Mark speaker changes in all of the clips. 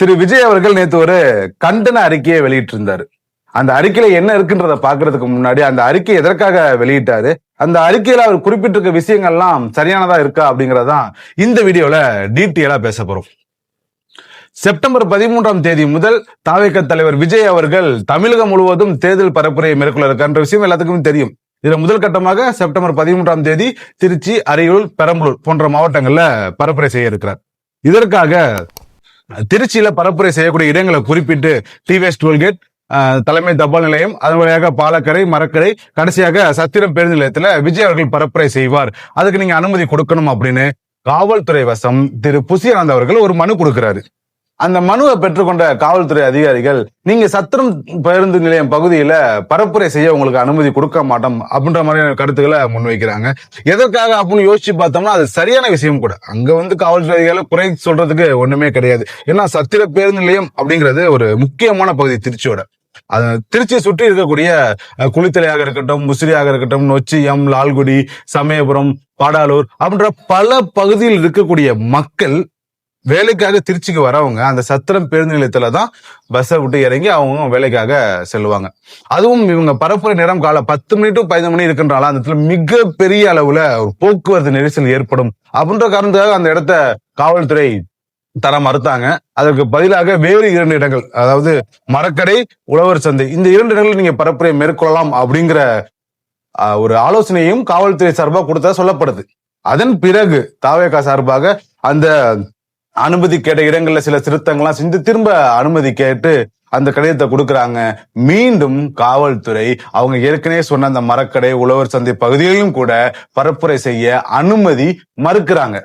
Speaker 1: திரு விஜய் அவர்கள் நேற்று ஒரு கண்டன அறிக்கையை வெளியிட்டிருந்தாரு. அந்த அறிக்கையில என்ன இருக்குன்றத பாக்குறதுக்கு முன்னாடி அந்த அறிக்கை எதற்காக வெளியிட்டாரு? அந்த அறிக்கையில அவர் குறிப்பிட்டிருக்க விஷயங்கள்லாம் சரியானதா இருக்கா அப்படிங்கறதான் இந்த வீடியோல டீட்டெயிலா பேச போறோம். செப்டம்பர் பதிமூன்றாம் தேதி முதல் தாவேக்க தலைவர் விஜய் அவர்கள் தமிழகம் முழுவதும் தேர்தல் பரப்புரையை மேற்கொள்ள இருக்கான்ற விஷயம் எல்லாத்துக்கும் தெரியும். இதுல முதல் கட்டமாக செப்டம்பர் பதிமூன்றாம் தேதி திருச்சி அரியலூர் பெரம்பலூர் போன்ற மாவட்டங்கள்ல பரப்புரை செய்ய இருக்கிறார். இதற்காக திருச்சியில பரப்புரை செய்யக்கூடிய இடங்களை குறிப்பிட்டு டிவிஎஸ் டோல்கேட் தலைமை தபால் நிலையம் அதன் வழியாக பாலக்கரை மரக்கரை கடைசியாக சத்திரம் பேருந்து நிலையத்துல விஜய் அவர்கள் பரப்புரை செய்வார். அதுக்கு நீங்க அனுமதி கொடுக்கணும் அப்படின்னு காவல்துறை வசம் திரு புசியானந்த் அவர்கள் ஒரு மனு கொடுக்கிறாரு. அந்த மனுவை பெற்றுக்கொண்ட காவல்துறை அதிகாரிகள் நீங்க சத்திரம் பேருந்து நிலையம் பகுதியில பரப்புரை செய்ய உங்களுக்கு அனுமதி கொடுக்க மாட்டோம் அப்படின்ற மாதிரியான கருத்துக்களை முன்வைக்கிறாங்க. எதற்காக அப்படின்னு யோசிச்சு பார்த்தோம்னா அது சரியான விஷயம் கூட. அங்க வந்து காவல்துறை அதிகாரிகள் குறை சொல்றதுக்கு ஒண்ணுமே கிடையாது. ஏன்னா சத்திர பேருந்து நிலையம் அப்படிங்கிறது ஒரு முக்கியமான பகுதி திருச்சியோட. அது திருச்சியை சுற்றி இருக்கக்கூடிய குளித்தலையாக இருக்கட்டும் முசிறியாக இருக்கட்டும் நொச்சியம் லால்குடி சமயபுரம் பாடாலூர் அப்படின்ற பல பகுதியில் இருக்கக்கூடிய மக்கள் வேலைக்காக திருச்சிக்கு வரவங்க அந்த சத்திரம் பேருந்து நிலையத்துல தான் பஸ்ஸை விட்டு இறங்கி அவங்க வேலைக்காக செல்லுவாங்க. அதுவும் இவங்க பரப்புரை நேரம் காலை பத்து மணி டு பதினஞ்சு மணி இருக்கின்றால அந்த இடத்துல மிக பெரிய அளவுல ஒரு போக்குவரத்து நெரிசல் ஏற்படும். அப்படின்ற காரணத்துக்காக அந்த இடத்த காவல்துறை தர மறுத்தாங்க. அதற்கு பதிலாக வேறு இரண்டு இடங்கள் அதாவது மரக்கடை உழவர் சந்தை இந்த இரண்டு இடங்களில் நீங்க பரப்புரை மேற்கொள்ளலாம் அப்படிங்கிற ஒரு ஆலோசனையும் காவல்துறை சார்பாக கொடுத்தா சொல்லப்படுது. அதன் பிறகு தாவேகா சார்பாக அந்த அனுமதி கேட்ட இடங்கள்ல சில திருத்தங்கள்லாம் செஞ்சு திரும்ப அனுமதி கேட்டு அந்த கடிதத்தை கொடுக்கறாங்க. மீண்டும் காவல்துறை அவங்க ஏற்கனவே சொன்ன அந்த மரக்கடை உழவர் சந்தை பகுதியிலும் கூட பரப்புரை செய்ய அனுமதி மறுக்கிறாங்க.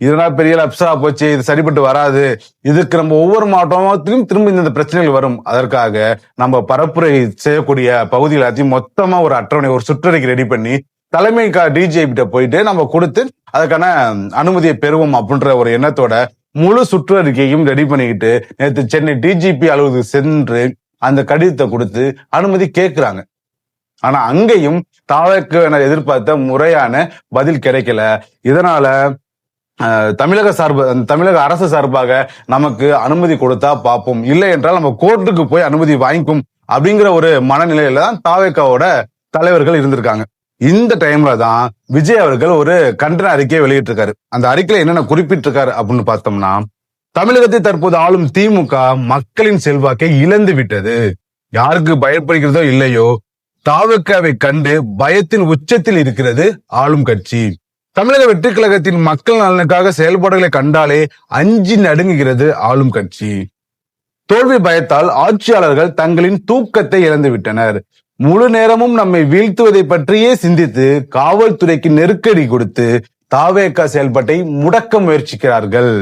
Speaker 1: இதனால பெரிய அப்சரா போச்சு இது சரிப்பட்டு வராது. இதுக்கு நம்ம ஒவ்வொரு மாவட்டத்திலும் திரும்ப இந்த பிரச்சனைகள் வரும். அதற்காக நம்ம பரப்புரை செய்யக்கூடிய பகுதி எல்லாத்தையும் மொத்தமா ஒரு அட்டவணை ஒரு சுற்றறிக்கை ரெடி பண்ணி தலைமை டிஜிபி கிட்ட போயிட்டு நம்ம கொடுத்து அதுக்கான அனுமதியை பெறுவோம் அப்படின்ற ஒரு எண்ணத்தோட முழு சுற்றறிக்கையும் ரெடி பண்ணிக்கிட்டு நேற்று சென்னை டிஜிபி அலுவலகத்துக்கு சென்று அந்த கடிதத்தை கொடுத்து அனுமதி கேட்கிறாங்க. ஆனா அங்கேயும் தாவக்கு என எதிர்பார்த்த முறையான பதில் கிடைக்கல. இதனால தமிழக சார்பு தமிழக அரசு சார்பாக நமக்கு அனுமதி கொடுத்தா பார்ப்போம். இல்லை என்றால் நம்ம கோர்ட்டுக்கு போய் அனுமதி வாங்கிக்கும் அப்படிங்கிற ஒரு மனநிலையில தான் தாவேக்காவோட தலைவர்கள் இருந்திருக்காங்க. இந்த டைம்ல தான் விஜய் அவர்கள் ஒரு கண்டன அறிக்கையை வெளியிட்டிருக்காரு. அந்த அறிக்கையில என்னென்ன குறிப்பிட்டிருக்காரு அப்படின்னு பார்த்தோம்னா தமிழகத்தை தற்போது ஆளும் திமுக மக்களின் செல்வாக்கை இழந்து விட்டது. யாருக்கு பயப்படுகிறதோ இல்லையோ தாவக்காவை கண்டு பயத்தின் உச்சத்தில் இருக்கிறது ஆளும் கட்சி. தமிழக வெற்றி கழகத்தின் மக்கள் நலனுக்காக செயல்பாடுகளை கண்டாலே அஞ்சி நடுங்குகிறது ஆளும் கட்சி. தோல்வி பயத்தால் ஆட்சியாளர்கள் தங்களின் தூக்கத்தை இழந்து விட்டனர். முழு நேரமும் நம்மை வீழ்த்துவதை பற்றியே சிந்தித்து காவல்துறைக்கு நெருக்கடி கொடுத்து தாவேக்கா செயல்பாட்டை முடக்க முயற்சிக்கிறார்கள்.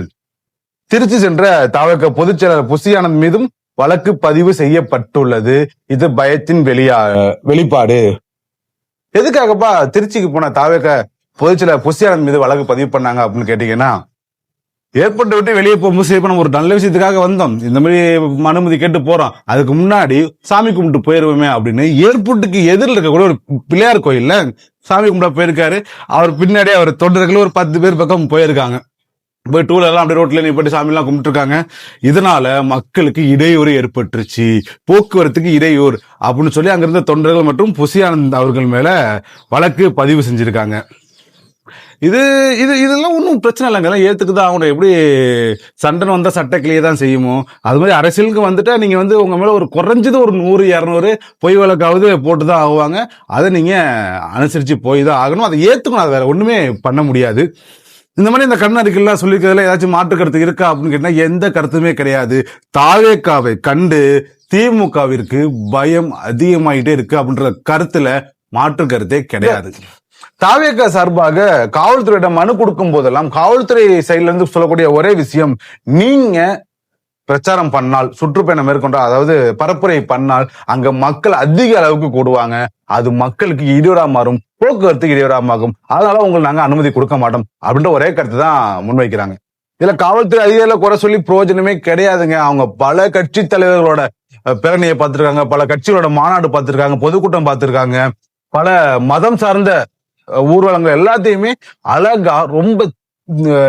Speaker 1: திருச்சி சென்ற தாவேக்கா பொதுச் செயலர் புசியானந்த் மீதும் வழக்கு பதிவு செய்யப்பட்டுள்ளது. இது பயத்தின் வெளியா வெளிப்பாடு. எதுக்காகப்பா திருச்சிக்கு போன தாவேக்கா பொதுச் செயலர் புசியானந்த் மீது வழக்கு பதிவு பண்ணாங்க அப்படின்னு கேட்டீங்கன்னா ஏற்பட்டு விட்டு வெளியே போகும்போது சரி நம்ம ஒரு நல்ல விஷயத்துக்காக வந்தோம். இந்த மாதிரி அனுமதி கேட்டு போறோம். அதுக்கு முன்னாடி சாமி கும்பிட்டு போயிருவோமே அப்படின்னு ஏர்போர்ட்டுக்கு எதிரில் இருக்கக்கூடிய ஒரு பிள்ளையார் கோயில்ல சாமி கும்பிட போயிருக்காரு. அவர் பின்னாடி அவர் தொண்டர்கள் ஒரு பத்து பேர் பக்கம் போயிருக்காங்க. போய் டூல எல்லாம் அப்படியே ரோட்ல நிப்பட்டு சாமி எல்லாம் கும்பிட்டுருக்காங்க. இதனால மக்களுக்கு இடையூறு ஏற்பட்டுருச்சு. போக்குவரத்துக்கு இடையூறு அப்படின்னு சொல்லி அங்கிருந்த தொண்டர்கள் மற்றும் புசியானந்த் அவர்கள் மேல வழக்கு பதிவு செஞ்சிருக்காங்க. இது இது இதெல்லாம் ஒன்றும் பிரச்சனை இல்லைங்க. எல்லாம் ஏத்துக்குதான் அவங்க எப்படி சண்டன் வந்தால் சட்டக்கிலேயே தான் செய்யுமோ? அது மாதிரி அரசியலுக்கு வந்துட்டா நீங்கள் வந்து உங்கள் மேலே ஒரு குறைஞ்சது ஒரு நூறு இரநூறு பொய் வழக்காவது போட்டு தான் ஆகுவாங்க. அதை நீங்கள் அனுசரித்து போய் தான் ஆகணும். அதை ஏற்றுக்கணும் அது வேறு ஒன்றுமே பண்ண முடியாது. இந்த மாதிரி இந்த கண்ணறிக்கைலாம் சொல்லியிருக்கிறதுல ஏதாச்சும் மாற்று கருத்து இருக்கா அப்படின்னு கேட்டால் எந்த கருத்துமே கிடையாது. தாவேக்காவை கண்டு திமுகவிற்கு பயம் அதிகமாயிட்டே இருக்கு அப்படின்ற கருத்துல மாற்று கருத்தே கிடையாது. தாவேக சார்பாக காவல்துறையிடம் மனு கொடுக்கும் போதெல்லாம் காவல்துறை சைட்ல இருந்து சொல்லக்கூடிய ஒரே விஷயம் நீங்க பிரச்சாரம் பண்ணால் சுற்றுப்பயணம் மேற்கொண்டால் அதாவது பரப்புரை பண்ணால் அங்க மக்கள் அதிக அளவுக்கு கூடுவாங்க. அது மக்களுக்கு இடையூறா மாறும் போக்குவரத்துக்கு இடையூறா மாறும். அதனால உங்களுக்கு நாங்க அனுமதி கொடுக்க மாட்டோம் அப்படின்ற ஒரே கருத்து தான் முன்வைக்கிறாங்க. இதுல காவல்துறை அதிகாரிகளை குறை சொல்லி பிரயோஜனமே கிடையாதுங்க. அவங்க பல கட்சி தலைவர்களோட பேரணியை பார்த்திருக்காங்க பல கட்சிகளோட மாநாடு பார்த்திருக்காங்க பொதுக்கூட்டம் பார்த்திருக்காங்க. பல மதம் சார்ந்த ஊர்வலங்கள் எல்லாத்தையுமே அழகா ரொம்ப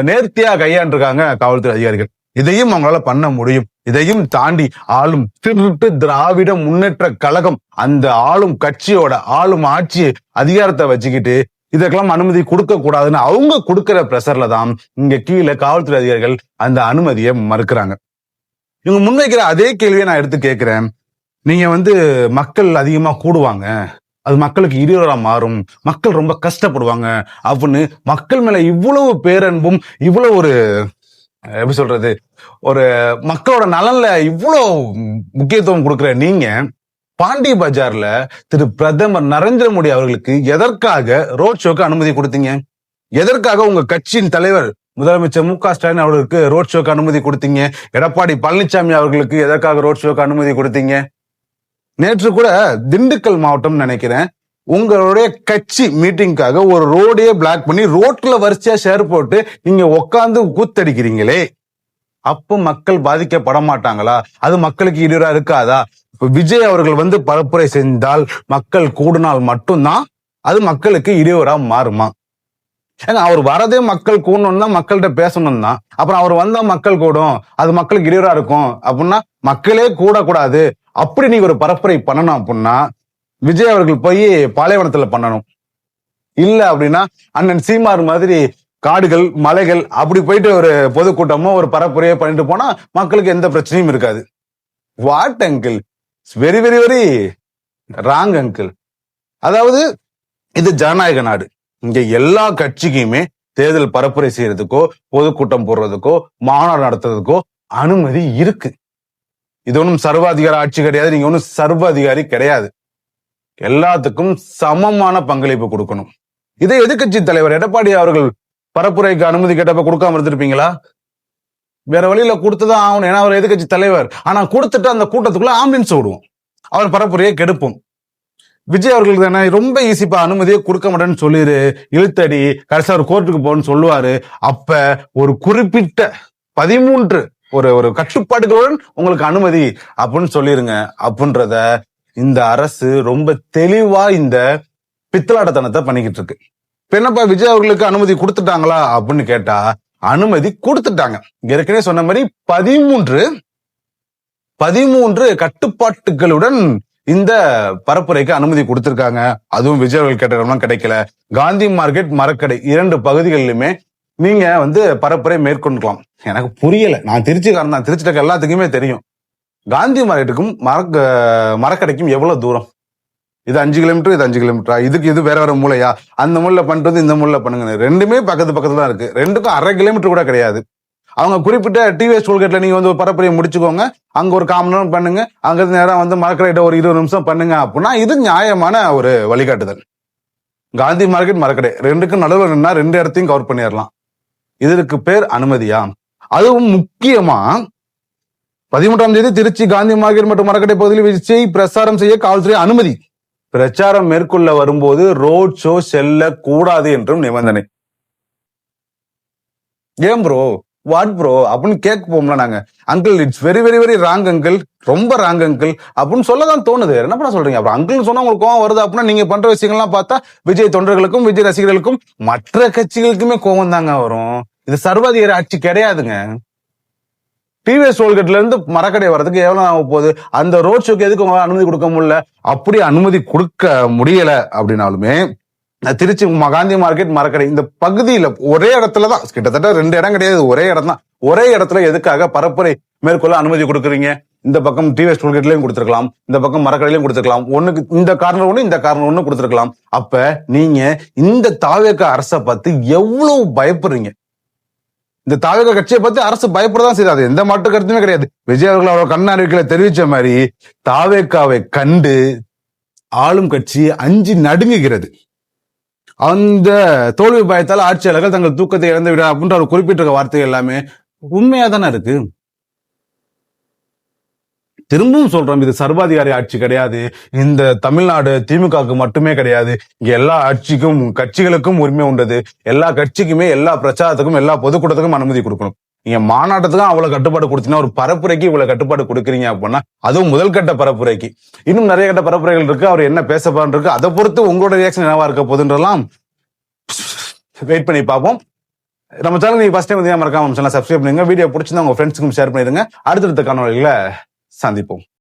Speaker 1: நேர்த்தியா கையாண்டிருக்காங்க காவல்துறை அதிகாரிகள். இதையும் அவங்களால பண்ண முடியும். இதையும் தாண்டி ஆளும் திருட்டு திராவிட முன்னேற்ற கழகம் அந்த ஆளும் கட்சியோட ஆளும் ஆட்சி அதிகாரத்தை வச்சுக்கிட்டு இதற்கெல்லாம் அனுமதி கொடுக்க கூடாதுன்னு அவங்க கொடுக்கிற பிரஷர்ல தான் இங்க கீழே காவல்துறை அதிகாரிகள் அந்த அனுமதியை மறுக்கிறாங்க. இவங்க முன்வைக்கிற அதே கேள்வியை நான் எடுத்து கேட்கிறேன். நீங்க வந்து மக்கள் அதிகமா கூடுவாங்க. அது மக்களுக்கு இடையூறா மாறும். மக்கள் ரொம்ப கஷ்டப்படுவாங்க. அப்படின்னு மக்கள் மேல இவ்வளவு பேரன்பும் இவ்வளவு ஒரு எப்படி சொல்றது ஒரு மக்களோட நலன்ல இவ்வளோ முக்கியத்துவம் கொடுக்குற நீங்க பாண்டி பஜார்ல திரு பிரதமர் நரேந்திர மோடி அவர்களுக்கு எதற்காக ரோட் ஷோக்கு அனுமதி கொடுத்தீங்க? எதற்காக உங்க கட்சியின் தலைவர் முதலமைச்சர் மு க ஸ்டாலின் அவர்களுக்கு ரோட் ஷோக்கு அனுமதி கொடுத்தீங்க? எடப்பாடி பழனிசாமி அவர்களுக்கு எதற்காக ரோட் ஷோக்கு அனுமதி கொடுத்தீங்க? நேற்று கூட திண்டுக்கல் மாவட்டம் நினைக்கிறேன். உங்களுடைய கட்சி மீட்டிங்காக ஒரு ரோடையே பிளாக் பண்ணி ரோட்ல வரிசையா ஷேர் போட்டு நீங்க உட்காந்து கூத்தடிக்கிறீங்களே. அப்போ மக்கள் பாதிக்கப்பட மாட்டாங்களா? அது மக்களுக்கு இடையூறா இருக்காதா? விஜய் அவர்கள் வந்து பரப்புரை செஞ்சால் மக்கள் கூடினால் மட்டும்தான் அது மக்களுக்கு இடையூறா மாறுமா? ஏன்னா அவர் வரதே மக்கள் கூடணும் தான் மக்கள்கிட்ட பேசணும் தான் அப்புறம் அவர் வந்தா மக்கள் கூடும் அது மக்களுக்கு இடையூறா இருக்கும். அப்படின்னா மக்களே கூடக்கூடாது. அப்படி நீங்க ஒரு பரப்புரை பண்ணணும் அப்படின்னா விஜய் அவர்கள் போய் பாலைவனத்துல பண்ணணும். இல்ல அப்படின்னா அண்ணன் சீமார் மாதிரி காடுகள் மலைகள் அப்படி போயிட்டு ஒரு பொதுக்கூட்டமோ ஒரு பரப்புரையோ பண்ணிட்டு போனா மக்களுக்கு எந்த பிரச்சனையும் இருக்காது. What uncle very very very wrong uncle அதாவது இது ஜனநாயக நாடு. இங்க எல்லா கட்சிக்குமே தேர்தல் பரப்புரை செய்யறதுக்கோ பொதுக்கூட்டம் போடுறதுக்கோ மாநாடு நடத்துறதுக்கோ அனுமதி இருக்கு. இது ஒன்றும் சர்வாதிகார ஆட்சி கிடையாது. நீங்க ஒன்றும் சர்வாதிகாரி கிடையாது. எல்லாத்துக்கும் சமமான பங்களிப்பு கொடுக்கணும். இதை எதிர்கட்சி தலைவர் எடப்பாடி அவர்கள் பரப்புரைக்கு அனுமதி கேட்டப்ப கொடுக்காம இருந்திருப்பீங்களா? வேற வழியில கொடுத்துதான் ஆகணும். ஏன்னா அவர் எதிர்கட்சி தலைவர். ஆனா கொடுத்துட்டு அந்த கூட்டத்துக்குள்ள ஆம்புலன்ஸ் விடுவோம் அவர் பரப்புரையை கெடுப்போம். விஜய் அவர்களுக்கு தானே ரொம்ப ஈஸிப்பா அனுமதியை கொடுக்க மாட்டேன்னு சொல்லிடு இழுத்தடி கடைசி அவர் கோர்ட்டுக்கு போகணும்னு சொல்லுவாரு. அப்ப ஒரு குறிப்பிட்ட பதிமூன்று ஒரு ஒரு கட்டுப்பாடுகளுடன் உங்களுக்கு அனுமதி அப்படின்னு சொல்லிருங்க. அப்படின்றத இந்த அரசு ரொம்ப தெளிவா இந்த பித்தலாட்டத்தனத்தை பண்ணிக்கிட்டு இருக்கு. பெண்ணப்பா என்னப்பா விஜய் அவர்களுக்கு அனுமதி கொடுத்துட்டாங்களா அப்படின்னு கேட்டா அனுமதி கொடுத்துட்டாங்க. ஏற்கனவே சொன்ன மாதிரி பதிமூன்று பதிமூன்று கட்டுப்பாட்டுகளுடன் இந்த பரப்புரைக்கு அனுமதி கொடுத்திருக்காங்க. அதுவும் விஜய் அவர்கள் கேட்ட கிடைக்கல. காந்தி மார்க்கெட் மரக்கடை இரண்டு பகுதிகளிலுமே நீங்க வந்து பரப்புரை மேற்கொண்டுக்கலாம். எனக்கு புரியல. நான் திருச்சிக்காரன் தான். திருச்சிட்டக்க எல்லாத்துக்குமே தெரியும். காந்தி மார்க்கெட்டுக்கும் மரக்க மரக்கடைக்கும் எவ்வளவு தூரம்? இது அஞ்சு கிலோமீட்டர் இது அஞ்சு கிலோமீட்டரா? இதுக்கு இது வேற வேற மூலையா? அந்த மூலைல பண்றது இந்த மூலையில் பண்ணுங்க ரெண்டுமே பக்கத்து பக்கத்துல தான் இருக்கு. ரெண்டுக்கும் அரை கிலோமீட்டர் கூட கிடையாது. அவங்க குறிப்பிட்ட டிவிஎஸ் டோல்கேட்ல நீங்க வந்து ஒரு பரப்புரையை முடிச்சுக்கோங்க. அங்க ஒரு காமன் நேரம் பண்ணுங்க. அங்க இருந்து நேரம் வந்து மரக்கடைகிட்ட ஒரு இருபது நிமிஷம் பண்ணுங்க அப்படின்னா இது நியாயமான ஒரு வழிகாட்டுதல். காந்தி மார்க்கெட் மரக்கடை. ரெண்டுக்கும் நடுவில் நின்னா ரெண்டு இடத்தையும் கவர் பண்ணிடலாம். இதற்கு பேர் அனுமதியா? அதுவும் முக்கியமா பதிமூன்றாம் தேதி திருச்சி காந்தி மார்க்கெட் மற்றும் மரக்கட்டை பகுதியில் விஜய் பிரசாரம் செய்ய காவல்துறை அனுமதி. பிரச்சாரம் மேற்கொள்ள வரும்போது ரோட் ஷோ செல்ல கூடாது என்றும் நிபந்தனை. ஏன் ப்ரோ வாட் ப்ரோ அப்படின்னு கேட்க போம்ல நாங்க. Uncle it's very very very wrong uncle ரொம்ப ராங் அங்கிள் அப்படின்னு சொல்லதான் தோணுது. என்ன பண்ண சொல்றீங்க? அப்புறம் அங்கிள் சொன்னா உங்களுக்கு கோவம் வருது? அப்படின்னா நீங்க பண்ற விஷயங்கள்லாம் பார்த்தா விஜய் தொண்டர்களுக்கும் விஜய் ரசிகர்களுக்கும் மற்ற கட்சிகளுக்குமே கோவம் தாங்க வரும். இது சர்வாதிகார ஆட்சி கிடையாதுங்க. டிவிஎஸ் டோல்கேட்ல இருந்து மரக்கடை வர்றதுக்கு எவ்வளவு ஆக போகுது? அந்த ரோட் ஷோக்கு எதுக்கு உங்களால அனுமதி கொடுக்க முடியல? அப்படி அனுமதி கொடுக்க முடியல அப்படின்னாலுமே திருச்சி மகாந்தி காந்தி மார்க்கெட் மரக்கடை. இந்த பகுதியில ஒரே இடத்துல தான். கிட்டத்தட்ட ரெண்டு இடம் கிடையாது. ஒரே இடம் தான். ஒரே இடத்துல எதுக்காக பரப்புரை மேற்கொள்ள அனுமதி கொடுக்குறீங்க? இந்த பக்கம் டிவிஎஸ் டோல்கேட்லயும் கொடுத்துருக்கலாம். இந்த பக்கம் மரக்கடையிலையும் கொடுத்துருக்கலாம். ஒண்ணுக்கு இந்த காரணம் ஒண்ணு இந்த காரணம் ஒண்ணு கொடுத்துருக்கலாம். அப்ப நீங்க இந்த தாவேக்க அரசை பார்த்து எவ்வளவு பயப்படுறீங்க? இந்த தாவேக கட்சியை பத்தி அரசு பயப்படதான் செய்யாது. அது எந்த மாற்று கருத்துமே கிடையாது. விஜய் அவர்கள் அவரோட கண்ண அறிவிக்கையில தெரிவிச்ச மாதிரி தாவேக்காவை கண்டு ஆளும் கட்சி அஞ்சு நடுங்குகிறது. அந்த தோல்வி பயத்தால் ஆட்சியாளர்கள் தங்கள் தூக்கத்தை இழந்து விட அப்படின்ற அவர் குறிப்பிட்டிருக்க வார்த்தை எல்லாமே உண்மையா தானே இருக்கு? திரும்பவும் சொல்றோம் இது சர்வாதிகாரி ஆட்சி கிடையாது. இந்த தமிழ்நாடு திமுகவுக்கு மட்டுமே கிடையாது. இங்க எல்லா ஆட்சிக்கும் கட்சிகளுக்கும் உரிமை உண்டது. எல்லா கட்சிக்குமே எல்லா பிரச்சாரத்துக்கும் எல்லா பொதுக்கூட்டத்துக்கும் அனுமதி கொடுக்கணும். நீங்க மாநாட்டத்துக்கும் அவ்வளவு கட்டுப்பாடு கொடுத்தீங்கன்னா ஒரு பரப்புரைக்கு இவ்வளவு கட்டுப்பாடு கொடுக்குறீங்க அப்படின்னா அதுவும் முதல் கட்ட பரப்புரைக்கு. இன்னும் நிறைய கட்ட பரப்புரைகள் இருக்கு. அவர் என்ன பேச இருக்கு. அதை பொறுத்து உங்களோட ரியாக்ஷன் என்னவா இருக்க போதுன்றலாம் வெயிட் பண்ணி பார்ப்போம். நம்ம சேனல் நீங்க ஃபர்ஸ்ட் டைம் வந்து மறக்காம சேனல் சப்ஸ்கிரைப் பண்ணுங்க. வீடியோ பிடிச்சிருந்தா உங்க ஃப்ரெண்ட்ஸுக்கும் ஷேர் பண்ணிடுங்க. அடுத்தடுத்த காணொலிகளை சந்திப்போம்.